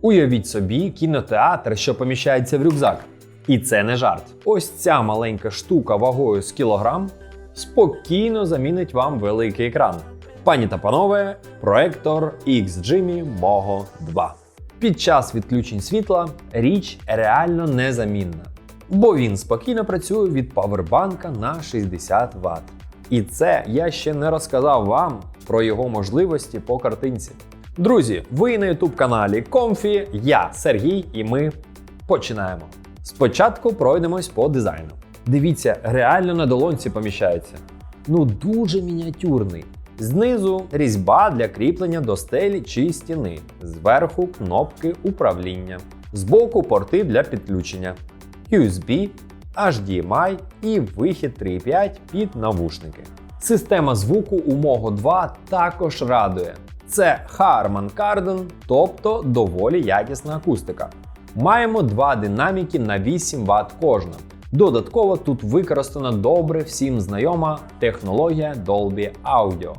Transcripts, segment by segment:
Уявіть собі кінотеатр, що поміщається в рюкзак. І це не жарт. Ось ця маленька штука вагою з кілограм спокійно замінить вам великий екран. Пані та панове, проектор XGIMI Mogo 2. Під час відключень світла річ реально незамінна, бо він спокійно працює від павербанка на 60 Вт. І це я ще не розказав вам про його можливості по картинці. Друзі, ви на youtube каналі Comfy, я Сергій, і ми починаємо. Спочатку пройдемось по дизайну. Дивіться, реально на долонці поміщається. Ну дуже мініатюрний. Знизу різьба для кріплення до стелі чи стіни. Зверху кнопки управління. Збоку порти для підключення. USB, HDMI і вихід 3.5 під навушники. Система звуку у Mogo 2 також радує. Це Harman Kardon, тобто доволі якісна акустика. Маємо два динаміки на 8 Вт кожна. Додатково тут використана добре всім знайома технологія Dolby Audio.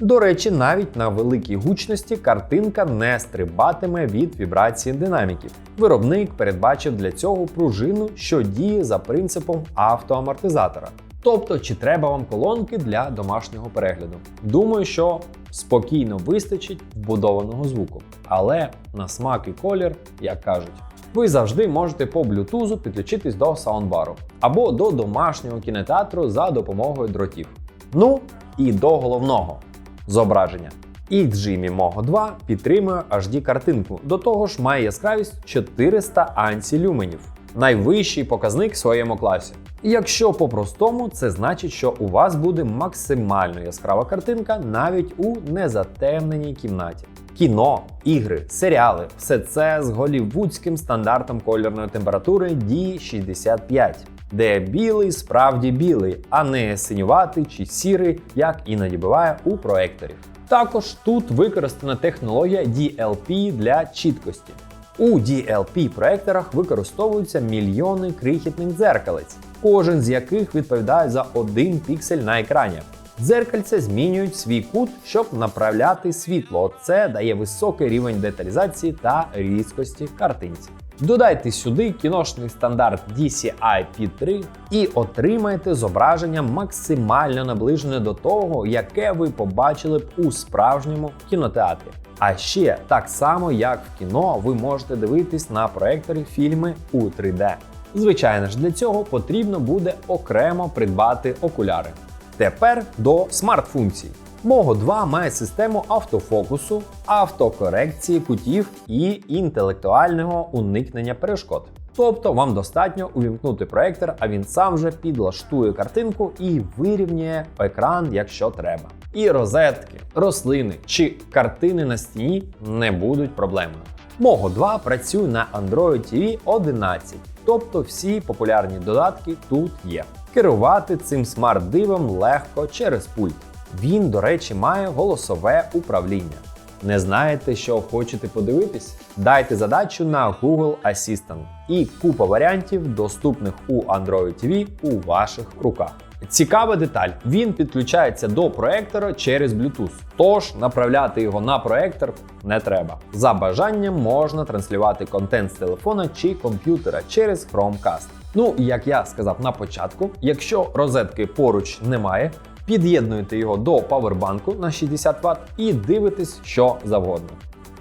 До речі, навіть на великій гучності картинка не стрибатиме від вібрації динаміків. Виробник передбачив для цього пружину, що діє за принципом автоамортизатора. Тобто, чи треба вам колонки для домашнього перегляду? Думаю, що спокійно вистачить вбудованого звуку. Але на смак і колір, як кажуть, ви завжди можете по блютузу підключитись до саундбару або до домашнього кінотеатру за допомогою дротів. Ну і до головного зображення. XGIMI Mogo 2 підтримує HD картинку, до того ж має яскравість 400 ансілюменів, найвищий показник в своєму класі. Якщо по-простому, це значить, що у вас буде максимально яскрава картинка навіть у незатемненій кімнаті. Кіно, ігри, серіали все це з голівудським стандартом кольорної температури D65, де білий справді білий, а не синюватий чи сірий, як іноді буває у проекторів. Також тут використана технологія DLP для чіткості. У DLP проекторах використовуються мільйони крихітних дзеркалець, кожен з яких відповідає за один піксель на екрані. Дзеркальця змінюють свій кут, щоб направляти світло. Це дає високий рівень деталізації та різкості картинці. Додайте сюди кіношний стандарт DCI P3 і отримаєте зображення максимально наближене до того, яке ви побачили б у справжньому кінотеатрі. А ще так само, як в кіно, ви можете дивитись на проекторі фільми у 3D. Звичайно ж, для цього потрібно буде окремо придбати окуляри. Тепер до смарт-функцій. Mogo 2 має систему автофокусу, автокорекції кутів і інтелектуального уникнення перешкод. Тобто вам достатньо увімкнути проектор, а він сам же підлаштує картинку і вирівнює екран, якщо треба. І розетки, рослини чи картини на стіні не будуть проблемою. Mogo 2 працює на Android TV 11, тобто всі популярні додатки тут є. Керувати цим смарт-дивом легко через пульт. Він, до речі, має голосове управління. Не знаєте, що хочете подивитись? Дайте задачу на Google Assistant і купа варіантів, доступних у Android TV у ваших руках. Цікава деталь: він підключається до проектора через Bluetooth, тож направляти його на проектор не треба. За бажанням можна транслювати контент з телефона чи комп'ютера через Chromecast. Ну як я сказав на початку, якщо розетки поруч немає, під'єднуєте його до павербанку на 60 Вт і дивитесь що завгодно.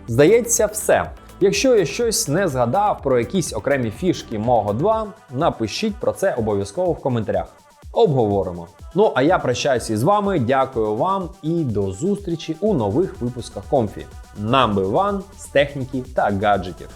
Здається, все. Якщо я щось не згадав про якісь окремі фішки Mogo 2, напишіть про це обов'язково в коментарях. Обговоримо. Ну а я прощаюся із вами. Дякую вам і до зустрічі у нових випусках Комфі. Number One з техніки та гаджетів.